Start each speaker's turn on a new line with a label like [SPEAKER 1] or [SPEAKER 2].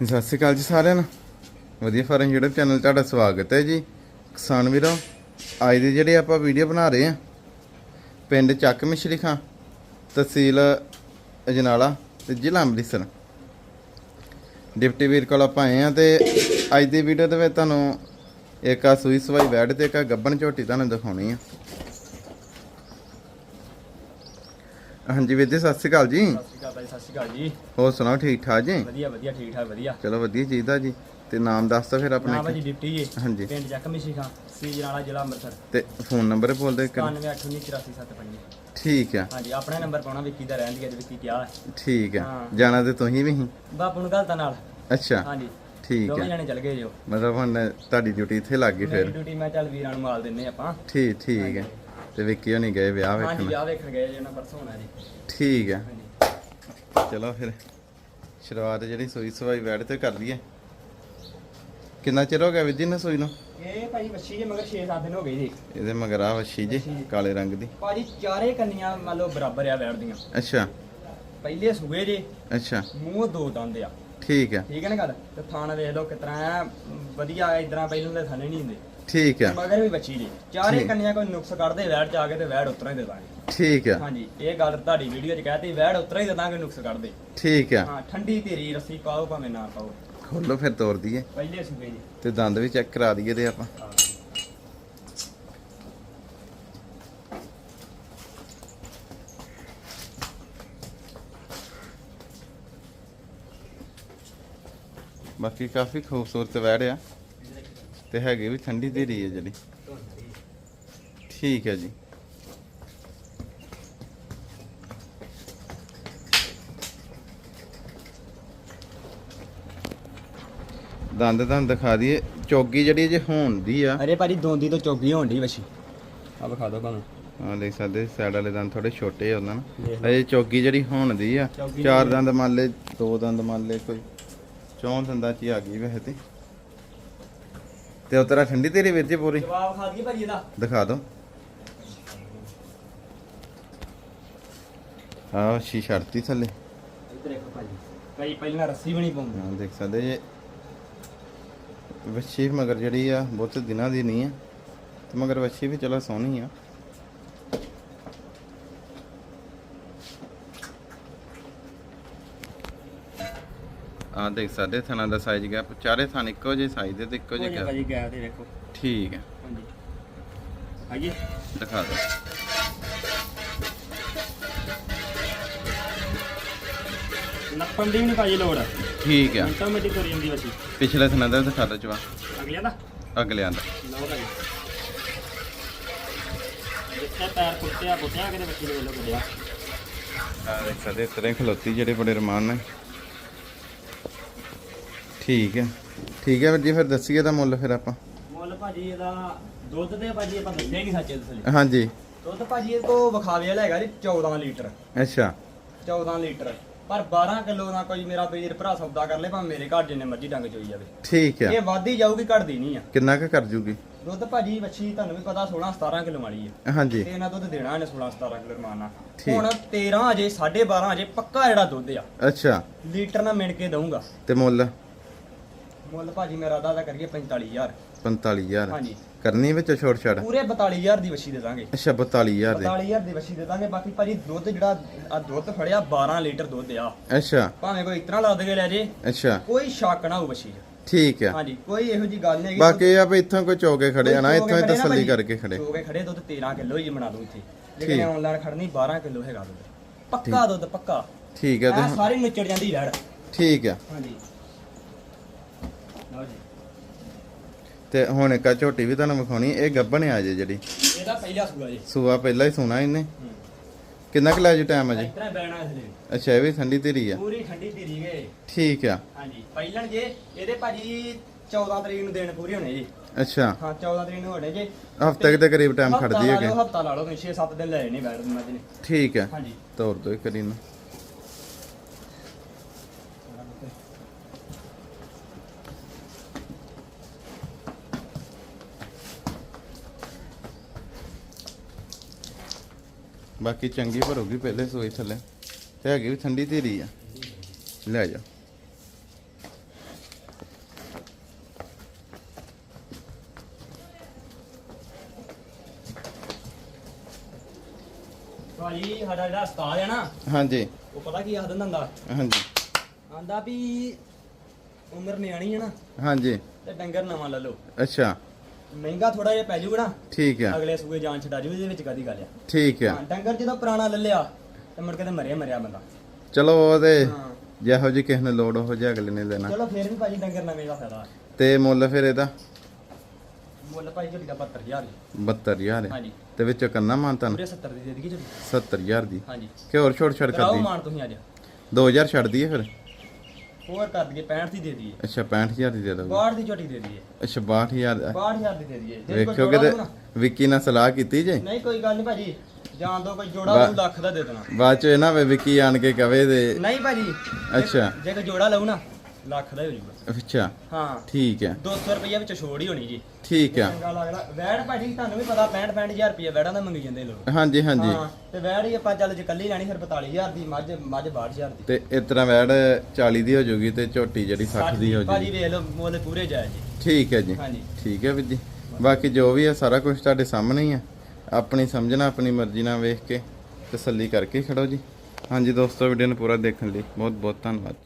[SPEAKER 1] ਸਤਿ ਸ਼੍ਰੀ ਅਕਾਲ ਜੀ ਸਾਰਿਆਂ ਨੂੰ। ਵਧੀਆ ਫਾਰਮ YouTube ਚੈਨਲ ਤੁਹਾਡਾ ਸਵਾਗਤ ਹੈ ਜੀ। ਕਿਸਾਨ ਵੀਰੋ, ਅੱਜ ਦੀ ਜਿਹੜੀ ਆਪਾਂ ਵੀਡੀਓ ਬਣਾ ਰਹੇ ਆ ਪਿੰਡ ਚੱਕ ਮਿਸ਼ਰੀ ਖਾਂ, ਤਹਿਸੀਲ ਅਜਨਾਲਾ ਤੇ ਜ਼ਿਲ੍ਹਾ ਅੰਮ੍ਰਿਤਸਰ। ਡਿਪਟੀ ਵੀਰ ਕੋਲ ਆਪਾਂ ਆਏ ਆ ਤੇ ਅੱਜ ਦੀ ਵੀਡੀਓ ਦੇ ਵਿੱਚ ਤੁਹਾਨੂੰ ਇੱਕ ਆ ਸੂਈ ਸਵਾਈ ਬੈਡ ਤੇ ਇੱਕ ਆ ਗੱਬਣ ਝੋਟੀ ਤੁਹਾਨੂੰ ਦਿਖਾਉਣੀ ਆ। ਹਾਂਜੀ ਵੀਰ ਜੀ, ਸਤਿ ਸ਼੍ਰੀ ਅਕਾਲ ਜੀ।
[SPEAKER 2] ਸਤਿ ਸ਼੍ਰੀ ਅਕਾਲ ਸਤਿ ਸ਼੍ਰੀ ਅਕਾਲ ਜੀ।
[SPEAKER 1] ਹੋਰ ਸੁਣਾਓ ਠੀਕ ਠਾਕ ਜੀ?
[SPEAKER 2] ਵਧੀਆ ਵਧੀਆ ਠੀਕ ਠਾਕ ਵਧੀਆ।
[SPEAKER 1] ਚਲੋ ਵਧੀਆ ਚਾਹੀਦਾ ਜੀ। ਤੇ ਨਾਮ ਦੱਸ ਦਿਓ ਫਿਰ
[SPEAKER 2] ਨਾਮ ਹੈ
[SPEAKER 1] ਆਪਣੇ
[SPEAKER 2] ਜੀ ਡਿਪਟੀ ਜੀ
[SPEAKER 1] ਹਾਂਜੀ।
[SPEAKER 2] ਪਿੰਡ ਜੱਕਮੀ ਸ਼ਿਖਾ ਸੀਜਨ ਵਾਲਾ ਜ਼ਿਲ੍ਹਾ ਅੰਮ੍ਰਿਤਸਰ।
[SPEAKER 1] ਤੇ ਫੋਨ ਨੰਬਰ ਬੋਲਦੇ ਕਰ
[SPEAKER 2] 91898475
[SPEAKER 1] ਠੀਕ ਆ।
[SPEAKER 2] ਹਾਂਜੀ ਆਪਣਾ ਨੰਬਰ ਪਾਉਣਾ ਵਿੱਕੀ ਦਾ ਰਹਿਣ ਦੀ ਅੱਜ ਵਿੱਕੀ ਕਿਹਾ ਹੈ।
[SPEAKER 1] ਠੀਕ ਆ।
[SPEAKER 2] ਹਾਂ।
[SPEAKER 1] ਜਾਣਾ ਤੇ ਤੁਸੀਂ ਵੀ ਹੀ?
[SPEAKER 2] ਬਾਪੂ ਨੂੰ ਗਲਤਾਂ ਨਾਲ।
[SPEAKER 1] ਅੱਛਾ।
[SPEAKER 2] ਹਾਂਜੀ।
[SPEAKER 1] ਠੀਕ
[SPEAKER 2] ਦੋਵੇਂ
[SPEAKER 1] ਆ
[SPEAKER 2] ਜਣੇ ਚੱਲ ਗਏ ਜੋ
[SPEAKER 1] ਮਤਲਬ ਹੁਣ ਤੁਹਾਡੀ ਡਿਊਟੀ ਇੱਥੇ ਲੱਗ ਗਈ ਫਿਰ।
[SPEAKER 2] ਡਿਊਟੀ ਮੈਂ ਚੱਲ ਵੀਰਾਂ ਨੂੰ ਮਾਲ ਦਿੰਨੇ ਆਪਾਂ।
[SPEAKER 1] ਠੀਕ ਠੀਕ ਹੈ ਤੇ ਵਿੱਕੀ ਹੋਣੀ ਗਏ ਵਿਆਹ
[SPEAKER 2] ਹਾਂਜੀ
[SPEAKER 1] ਵੇਖਣ
[SPEAKER 2] ਵਿਆਹ ਵੇਖਣ ਗਏ ਜੀ ਨਾ ਪਰਸੋਂ ਹੋਣਾ ਜੀ।
[SPEAKER 1] ਠੀਕ ਆ।
[SPEAKER 2] ਹਾਂਜੀ
[SPEAKER 1] ਚਲੋ ਫਿਰ ਸ਼ੁਰੂਆਤ ਜਿਹੜੀ ਸੂਈ ਸਵਾਈ ਵੈੜ ਤੇ ਕਰ ਲਈਏ। ਕਿੰਨਾ ਚਿਰ ਹੋ ਗਿਆ ਵੀਰ ਜੀ ਨੇ ਸੂਈ ਨੂੰ?
[SPEAKER 2] ਇਹ ਭਾਈ ਵੱਛੀ ਜੇ ਮਗਰ 6-7 ਦਿਨ ਹੋ ਗਏ ਜੀ।
[SPEAKER 1] ਇਹਦੇ ਮਗਰ ਆ ਵੱਛੀ ਜੀ
[SPEAKER 2] ਵੱਛੀ ਜੀ।
[SPEAKER 1] ਕਾਲੇ ਰੰਗ ਦੀ।
[SPEAKER 2] ਭਾਜੀ ਚਾਰੇ ਕੰਨੀਆਂ ਮੰਨ ਲਓ ਬਰਾਬਰ ਆ ਬੈਠਦੀਆਂ
[SPEAKER 1] ਅੱਛਾ।
[SPEAKER 2] ਪਹਿਲੇ ਸੂਏ ਜੇ
[SPEAKER 1] ਅੱਛਾ।
[SPEAKER 2] ਮੂੰਹ ਦੋ ਦੰਦ ਆ।
[SPEAKER 1] ਠੀਕ ਆ।
[SPEAKER 2] ਠੀਕ ਹੈ ਨਾ ਗੱਲ? ਤੇ ਥਾਣਾ ਵੇਖ ਲਓ ਕਿਤਨਾ ਆ ਵਧੀਆ ਇਦਾਂ ਪਹਿਲਾਂ ਦੇ ਥਾਣੇ ਨਹੀਂ ਹੁੰਦੇ।
[SPEAKER 1] ਠੀਕ ਆ।
[SPEAKER 2] ਮਗਰ ਵੀ ਬੱਚੀ ਜੀ। ਚਾਰੇ। ਕੰਨੀਆਂ ਕੋਈ ਨੁਕਸ ਕੱਢਦੇ ਵੈੜ ਚ ਆ ਕੇ ਤੇ ਵੈੜ ਉਤਰਾ ਹੀ ਦੇ ਦਾਂਗੇ।
[SPEAKER 1] ਠੀਕ ਆ।
[SPEAKER 2] ਹਾਂਜੀ ਇਹ ਗੱਲ ਤੁਹਾਡੀ ਵੀਡੀਓ 'ਚ ਕਹਿਤੀ ਵੈੜ ਉਤਰਾ ਹੀ ਦੇ ਦਾਂਗੇ ਨੁਕਸ ਕੱਢਦੇ।
[SPEAKER 1] ਠੀਕ ਆ।
[SPEAKER 2] ਹਾਂ ਠੰਡੀ ਧੀਰੀ ਰੱਸੀ ਪਾਓ ਭਾਵੇਂ ਨਾ ਪਾਓ।
[SPEAKER 1] ਖੋਲੋ ਫਿਰ ਤੋੜ ਦਈਏ।
[SPEAKER 2] ਪਹਿਲੇ ਸੂਬੇ ਜੀ।
[SPEAKER 1] ਤੇ ਦੰਦ ਵੀ ਚੈੱਕ ਕਰਾ ਦਈਏ ਤੇ ਆਪਾਂ। ਬਾਕੀ ਕਾਫੀ ਖੂਬਸੂਰਤ ਵੈੜ ਆ। ਤੇ ਹੈਗੇ ਵੀ ਠੰਡੀ ਧੀਰੀ ਹੈ ਜਿਹੜੀ। ਠੀਕ ਹੈ ਜੀ। ਦੰਦ ਤੁਹਾਨੂੰ ਦਿਖਾ ਦਈਏ। ਚੌਗੀ ਜਿਹੜੀ ਜੇ ਹੋਣ ਦੀ ਆ।
[SPEAKER 2] ਅਰੇ ਭਾਜੀ ਦੋਂਦੀ ਤੋਂ ਚੌਗੀ ਹੋਣ ਦੀ ਬੱਚੀ ਆ ਵਿਖਾ ਦੋ ਭਾਵੇਂ।
[SPEAKER 1] ਆ ਦੇਖ ਸਕਦੇ ਸਾਈਡ ਵਾਲੇ ਦੰਦ ਥੋੜੇ ਛੋਟੇ ਆ ਉਹਨਾਂ
[SPEAKER 2] ਲਓ।
[SPEAKER 1] ਅਜੇ ਚੌਗੀ ਜਿਹੜੀ ਹੋਣ ਦੀ ਆ ਚਾਰ ਦੰਦ ਮੰਨ ਲੈ ਦੋ ਦੰਦ ਮੰਨ ਲੈ ਕੋਈ ਚੌਂ ਦੰਦਾਂ ਚ ਹੀ ਆ ਗਈ ਵੈਸੇ ਤੇ। ਤੇ ਉਤਰਾ ਠੰਡੀ ਤੇਰੀ ਵੀਰ ਜੀ ਪੂਰੀ।
[SPEAKER 2] ਜਵਾਬ ਖਾ ਦਈਏ ਭਾਜੀ ਇਹਦਾ।
[SPEAKER 1] ਦਿਖਾ ਦਿਓ ਆਹ ਸ਼ੀ ਛੜਤੀ ਥੱਲੇ।
[SPEAKER 2] ਇੱਧਰ ਦੇਖੋ ਭਾਜੀ। ਭਾਈ ਪਹਿਲਾਂ ਰੱਸੀ ਵੀ ਨਹੀਂ ਪਾਉਂਦੇ।
[SPEAKER 1] ਹਾਂ ਦੇਖ ਸਕਦੇ ਜੇ। ਵੱਛੀ ਮਗਰ ਜਿਹੜੀ ਆ ਬਹੁਤ ਦਿਨਾਂ ਦੀ ਨਹੀਂ ਆ। ਤੇ ਮਗਰ ਵੱਛੀ ਵੀ ਚਲਾ ਸੋਹਣੀ ਆ। ਆ ਦੇਖ ਸਕਦੇ ਥਣਾ ਦਾ ਸਾਈਜ਼ ਗਿਆ ਚਾਰੇ ਥਣ ਇੱਕੋ ਜਿਹੇ ਸਾਈਜ਼ ਦੇ ਤੇ ਇੱਕੋ ਜਿਹੇ
[SPEAKER 2] ਭਾਜੀ ਦੇਖੋ।
[SPEAKER 1] ਠੀਕ ਹੈ।
[SPEAKER 2] ਹਾਂਜੀ। ਆਈਏ।
[SPEAKER 1] ਦਿਖਾ ਦਿਓ।
[SPEAKER 2] ਨੱਪਣ ਦੀ ਵੀ ਨਹੀਂ ਭਾਜੀ ਲੋੜ।
[SPEAKER 1] ਠੀਕ ਆ
[SPEAKER 2] ਮਿੰਟਾਂ ਮਿੰਟੀ ਤੁਰ ਜਾਂਦੀ ਬੱਚੀ।
[SPEAKER 1] ਪਿਛਲੇ ਥਣਾ ਦਾ ਦਿਖਾ ਦਿਓ ਚਵਾ
[SPEAKER 2] ਅਗਲਿਆਂ ਦਾ?
[SPEAKER 1] ਅਗਲਿਆਂ ਦਾ।
[SPEAKER 2] ਲਓ ਭਾਜੀ। ਜਿੱਥੇ ਪੈਰ ਕੁੱਟਿਆ ਬੁੱਟਿਆ ਕਿਤੇ ਬੱਚੀ ਦੇ ਵੱਲੋਂ ਕੱਢਿਆ
[SPEAKER 1] ਆ ਦੇਖ ਸਕਦੇ ਇਸ ਤਰ੍ਹਾਂ ਹੀ ਖਲੋਤੀ ਜਿਹੜੇ ਬੜੇ ਰਮਾਨ ਨੇ। ਠੀਕ ਹੈ। ਠੀਕ ਹੈ ਵੀਰ ਜੀ ਫਿਰ ਦੱਸੀਏ ਦਾ ਮੁੱਲ ਫਿਰ ਆਪਾਂ।
[SPEAKER 2] ਮੁੱਲ ਭਾਜੀ ਇਹਦਾ ਦੁੱਧ ਤੇ ਭਾਜੀ ਆਪਾਂ ਦੱਸਿਆ ਨਹੀਂ ਸੱਚੇ ਦਸਲੀ
[SPEAKER 1] ਹਾਂਜੀ।
[SPEAKER 2] ਦੁੱਧ ਭਾਜੀ ਇਹ ਤੋਂ ਵਿਖਾਵੇ ਵਾਲਾ ਹੈਗਾ ਜੀ 14 ਲੀਟਰ।
[SPEAKER 1] ਅੱਛਾ।
[SPEAKER 2] 14 ਲੀਟਰ। ਪਰ 12 ਕਿਲੋ ਨਾਲ ਕੋਈ ਮੇਰਾ ਵੀਰ ਭਰਾ ਸੌਦਾ ਕਰ ਲੇ ਭਾਵੇਂ ਮੇਰੇ ਘਰ ਜਿੰਨੇ ਮਰਜ਼ੀ ਡੰਗ ਚੋਈ ਜਾਵੇ।
[SPEAKER 1] ਠੀਕ ਹੈ।
[SPEAKER 2] ਇਹ ਵੱਧਦੀ ਜਾਊਗੀ ਘਟਦੀ ਨਹੀਂ ਆ।
[SPEAKER 1] ਕਿੰਨਾ ਕੁ ਕਰ ਜੂਗੀ?
[SPEAKER 2] ਦੁੱਧ ਭਾਜੀ ਵੱਛੀ ਤੁਹਾਨੂੰ ਵੀ ਪਤਾ 16 17 ਕਿਲੋ ਵਾਲੀ ਹੈ
[SPEAKER 1] ਹਾਂਜੀ।
[SPEAKER 2] ਤੇ ਇਹਨਾਂ ਦੁੱਧ ਦੇਣਾ ਇਹਨੇ 16 17 ਕਿਲੋ ਰਮਾਨਾ। ਹੁਣ 13 ਅਜੇ 12.5 ਅਜੇ ਪੱਕਾ ਜਿਹੜਾ ਦੁੱਧ ਆ।
[SPEAKER 1] ਅੱਛਾ।
[SPEAKER 2] ਲੀਟਰ ਨਾਲ ਮਿਣ ਕੇ ਦਊਂਗਾ।
[SPEAKER 1] ਤੇ ਮੁੱਲ?
[SPEAKER 2] ਮੁੱਲ ਭਾਜੀ ਮੇਰਾ ਦਾ ਕਰੀਏ 45000
[SPEAKER 1] 45000
[SPEAKER 2] ਹਾਂਜੀ।
[SPEAKER 1] ਕਰਨੀ ਵਿੱਚ ਛੋਟ ਛੜ
[SPEAKER 2] ਪੂਰੇ 42000 ਦੀ ਵੱਛੀ ਦੇ ਦਾਂਗੇ।
[SPEAKER 1] ਅੱਛਾ 42000 ਦੇ।
[SPEAKER 2] 42000 ਦੀ ਵੱਛੀ ਦੇ ਦਾਂਗੇ। ਬਾਕੀ ਭਾਜੀ ਦੁੱਧ ਜਿਹੜਾ ਆ ਦੁੱਧ ਫੜਿਆ 12 ਲੀਟਰ ਦੁੱਧ ਆ।
[SPEAKER 1] ਅੱਛਾ।
[SPEAKER 2] ਭਾਵੇਂ ਕੋਈ ਇਤਨਾ ਲੱਦ ਕੇ ਲੈ ਜੇ।
[SPEAKER 1] ਅੱਛਾ।
[SPEAKER 2] ਕੋਈ ਸ਼ੱਕ ਨਾ ਹੋ ਵੱਛੀ
[SPEAKER 1] ਠੀਕ ਹੈ
[SPEAKER 2] ਹਾਂਜੀ ਕੋਈ ਇਹੋ ਜੀ ਗੱਲ ਨਹੀਂ ਹੈਗੀ।
[SPEAKER 1] ਬਾਕੀ ਆ ਵੀ ਇੱਥੋਂ ਕੋਈ ਚੌਕੇ ਖੜੇ ਆ ਨਾ ਇੱਥੋਂ ਹੀ ਤਸੱਲੀ। ਕਰਕੇ ਖੜੇ।
[SPEAKER 2] ਚੋਗੇ ਖੜੇ ਦੁੱਧ 13 ਕਿਲੋ ਹੀ ਬਣਾ ਦੂੰ ਇੱਥੇ। ਲੇਕਿਨ ਆਨਲਾਈਨ ਖੜਨੀ 12 ਕਿਲੋ ਹੈਗਾ ਦੁੱਧ। ਪੱਕਾ ਦੁੱਧ ਪੱਕਾ।
[SPEAKER 1] ਠੀਕ ਹੈ ਤੇ
[SPEAKER 2] ਸਾਰੀ ਨੁੱਚੜ ਜਾਂਦੀ ਵੈੜ
[SPEAKER 1] ਠੀਕ ਹੈ
[SPEAKER 2] ਹਾਂਜੀ।
[SPEAKER 1] ਤੇ ਹੁਣ ਇੱਕ ਆ ਝੋਟੀ ਵੀ ਤੁਹਾਨੂੰ ਵਿਖਾਉਣੀ ਇਹ ਗੱਬਣ ਆ ਜੇ ਜਿਹੜੀ।
[SPEAKER 2] ਇਹਦਾ ਪਹਿਲਾ ਸੂਆ ਜੀ।
[SPEAKER 1] ਸੂਆ ਪਹਿਲਾਂ ਹੀ ਸੁਣਾ ਇਹਨੇ। ਕਿੰਨਾ ਕੁ ਲੈ ਜੀ ਟਾਈਮ ਅਜੇ
[SPEAKER 2] ਇਤਨਾ ਬੈਣਾ ਥਲੇ
[SPEAKER 1] ਅੱਛਾ ਇਹ ਵੀ ਠੰਡੀ ਧੀਰੀ ਆ।
[SPEAKER 2] ਪੂਰੀ ਠੰਡੀ ਧੀਰੀ ਗਏ
[SPEAKER 1] ਠੀਕ ਆ।
[SPEAKER 2] ਹਾਂਜੀ ਪਹਿਲਣ ਜੇ ਇਹਦੇ ਭਾਜੀ 14 ਤਰੀਕ ਨੂੰ ਦੇਣ ਪੂਰੀ ਹੋਣੇ ਜੀ।
[SPEAKER 1] ਅੱਛਾ।
[SPEAKER 2] ਹਾਂ 14 ਤਰੀਕ ਨੂੰ ਹੋਣੇ ਜੀ।
[SPEAKER 1] ਹਫ਼ਤੇ ਦੇ ਕਰੀਬ ਟਾਈਮ ਖੜਦੀ ਹੈਗੇ
[SPEAKER 2] ਹਫਤਾ ਲਾ ਲਓ 6-7 ਦਿਨ ਲੈ ਨਹੀਂ ਬੈਠ ਮੱਝ ਨੇ
[SPEAKER 1] ਠੀਕ ਹੈ
[SPEAKER 2] ਹਾਂਜੀ।
[SPEAKER 1] ਤੋਰ ਦੋ ਕਰੀ ਬਾਕੀ ਚੰਗੀ ਭਰੋਗੀ ਪਹਿਲੇ ਸੋਈ ਥੱਲੇ। ਤੇ ਹੈਗੀ ਵੀ ਠੰਡੀ ਧੀਰੀ ਆ। ਲੈ ਜਾ।
[SPEAKER 2] ਭਾਜੀ ਸਾਡਾ ਜਿਹੜਾ ਉਸਤਾਦ ਹੈ
[SPEAKER 1] ਹਾਂਜੀ।
[SPEAKER 2] ਉਹ ਪਤਾ ਕੀ ਆਖਦਾ ਹੁੰਦਾ
[SPEAKER 1] ਹਾਂਜੀ।
[SPEAKER 2] ਆਂਦਾ ਵੀ ਉਮਰ ਨਿਆਣੀ ਹੈ ਨਾ
[SPEAKER 1] ਹਾਂਜੀ।
[SPEAKER 2] ਤੇ ਡੰਗਰ ਨਵਾਂ ਲੈ ਲਓ।
[SPEAKER 1] ਅੱਛਾ।
[SPEAKER 2] ਮਹਿੰਗਾ ਥੋੜਾ ਜਿਹਾ ਪੈ ਜਾਊਗਾ ਨਾ
[SPEAKER 1] ਠੀਕ ਆ।
[SPEAKER 2] ਅਗਲੇ ਸੂਏ ਜਾਨ ਛਡਾ ਜੂ ਇਹਦੇ ਵਿੱਚ ਕਾਦੀ ਗੱਲ ਆ?
[SPEAKER 1] ਠੀਕ ਆ।
[SPEAKER 2] ਹਾਂ ਡੰਗਰ ਜਦੋਂ ਪੁਰਾਣਾ ਲੈ ਲਿਆ ਤੇ ਮੁੜ ਕੇ ਤੇ ਮਰਿਆ ਮਰਿਆ ਬੰਦਾ।
[SPEAKER 1] ਚਲੋ ਉਹਦੇ
[SPEAKER 2] ਹਾਂ।
[SPEAKER 1] ਜਿਹੋ ਜੀ ਕਿਸੇ ਨੂੰ ਲੋੜ ਹੋ ਜੇ ਅਗਲੇ ਨੇ ਲੈਣਾ।
[SPEAKER 2] ਚਲੋ ਫੇਰ ਵੀ ਭਾਜੀ ਡੰਗਰ ਨਵੇਂ ਦਾ ਫਾਇਦਾ।
[SPEAKER 1] ਤੇ ਮੁੱਲ ਫਿਰ ਇਹਦਾ?
[SPEAKER 2] ਮੁੱਲ ਭਾਜੀ ਝੋਟੀ ਦਾ 72000 ਜੀ।
[SPEAKER 1] 72000 ਹੈ।
[SPEAKER 2] ਹਾਂਜੀ।
[SPEAKER 1] ਤੇ ਵਿੱਚੋਂ ਕੰਨਾ ਮਾਨਤਨ
[SPEAKER 2] ਪੂਰੇ 70 ਦੀ ਦੇ ਦੇਗੀ ਝੋਟੀ
[SPEAKER 1] 70000 ਦੀ।
[SPEAKER 2] ਹਾਂਜੀ।
[SPEAKER 1] ਕਿ ਹੋਰ ਛੋੜ ਛੜ
[SPEAKER 2] ਕਰਾਓ
[SPEAKER 1] ਕਰਦੀ
[SPEAKER 2] ਮਾਨ ਤੁਸੀਂ ਅੱਜ।
[SPEAKER 1] 2000 ਛੱਡ ਦਈਏ ਫਿਰ?
[SPEAKER 2] ਹੋਰ ਕਰ ਦਈਏ 65 ਦੀ ਦੇ ਦਈਏ।
[SPEAKER 1] ਅੱਛਾ 65000 ਦੀ ਦੇ ਦੋਗੇ
[SPEAKER 2] 62 ਦੀ ਝੋਟੀ ਦੇ ਦਈਏ।
[SPEAKER 1] ਅੱਛਾ 62000 ਦਾ।
[SPEAKER 2] 62000 ਦੀ ਦੇ ਦਈਏ। ਜੇ ਕੋਈ
[SPEAKER 1] ਵੇਖਿਓ
[SPEAKER 2] ਜੋੜਾ
[SPEAKER 1] ਕਿਤੇ
[SPEAKER 2] ਨਾ-
[SPEAKER 1] ਵਿੱਕੀ ਨਾਲ ਸਲਾਹ ਕੀਤੀ ਜੇ?
[SPEAKER 2] ਨਹੀਂ ਕੋਈ ਗੱਲ ਨਹੀਂ ਭਾਜੀ। ਜਾਣ ਦੋ ਕੋਈ ਜੋੜਾ ਲਊ ਲੱਖ ਦਾ ਦੇ ਦੇਣਾ।
[SPEAKER 1] ਬਾਅਦ ਚ ਇਹ ਨਾ ਵੇ ਵਿੱਕੀ ਆਣ ਕੇ ਕਵੇ ਦੇ
[SPEAKER 2] ਨਹੀਂ ਭਾਜੀ
[SPEAKER 1] ਅੱਛਾ।
[SPEAKER 2] ਜੇ ਕੋਈ ਜੋੜਾ ਲਊ ਨਾ ਲੱਖ ਦਾ ਹੀ ਹੋ ਜਾਊਗਾ
[SPEAKER 1] ਅੱਛਾ।
[SPEAKER 2] ਹਾਂ।
[SPEAKER 1] ਠੀਕ ਹੈ।
[SPEAKER 2] 200 ਰੁਪਏ ਵਿੱਚ ਛੋੜ ਹੀ ਹੋਣੀ ਜੀ।
[SPEAKER 1] ਠੀਕ ਹੈ।
[SPEAKER 2] ਚੰਗਾ ਲੱਗਦਾ। ਵੈੜ ਭਾਜੀ ਤੁਹਾਨੂੰ ਵੀ ਪਤਾ 65 65000 ਰੁਪਏ ਵੈੜਾਂ ਦਾ ਮੰਗੀ ਜਾਂਦੇ ਲੋਕ।
[SPEAKER 1] ਹਾਂਜੀ ਹਾਂਜੀ।
[SPEAKER 2] ਹਾਂ ਤੇ ਵੈੜ ਹੀ ਆਪਾਂ ਚੱਲ ਜੇ ਕੱਲੀ ਲੈਣੀ ਫਿਰ 45000 ਦੀ ਮੱਝ ਮੱਝ 62000 ਦੀ।
[SPEAKER 1] ਤੇ ਇਸ ਤਰ੍ਹਾਂ ਵੈੜ 40 ਦੀ ਹੋ ਜਾਊਗੀ ਤੇ ਝੋਟੀ ਜਿਹੜੀ 60 ਦੀ ਹੋ
[SPEAKER 2] ਭਾਜੀ
[SPEAKER 1] ਜਾਊਗੀ
[SPEAKER 2] ਵੇਖ ਲਓ ਮੁੱਲ ਪੂਰੇ ਜਾਇਜ਼ ਜੀ।
[SPEAKER 1] ਠੀਕ ਹੈ ਜੀ।
[SPEAKER 2] ਹਾਂਜੀ।
[SPEAKER 1] ਠੀਕ ਹੈ ਵੀਰ ਜੀ। ਬਾਕੀ ਜੋ ਵੀ ਹੈ ਸਾਰਾ ਕੁਝ ਤੁਹਾਡੇ ਸਾਹਮਣੇ ਹੀ ਹੈ। ਆਪਣੀ ਸਮਝਣਾ ਆਪਣੀ ਮਰਜ਼ੀ ਨਾਲ ਵੇਖ ਕੇ ਤਸੱਲੀ ਕਰਕੇ ਖੜੋ ਜੀ। ਹਾਂਜੀ ਦੋਸਤੋ ਵੀਡੀਓ ਨੂੰ ਪੂਰਾ ਦੇਖਣ ਲਈ ਬਹੁਤ ਬਹੁਤ ਧੰਨਵਾਦ।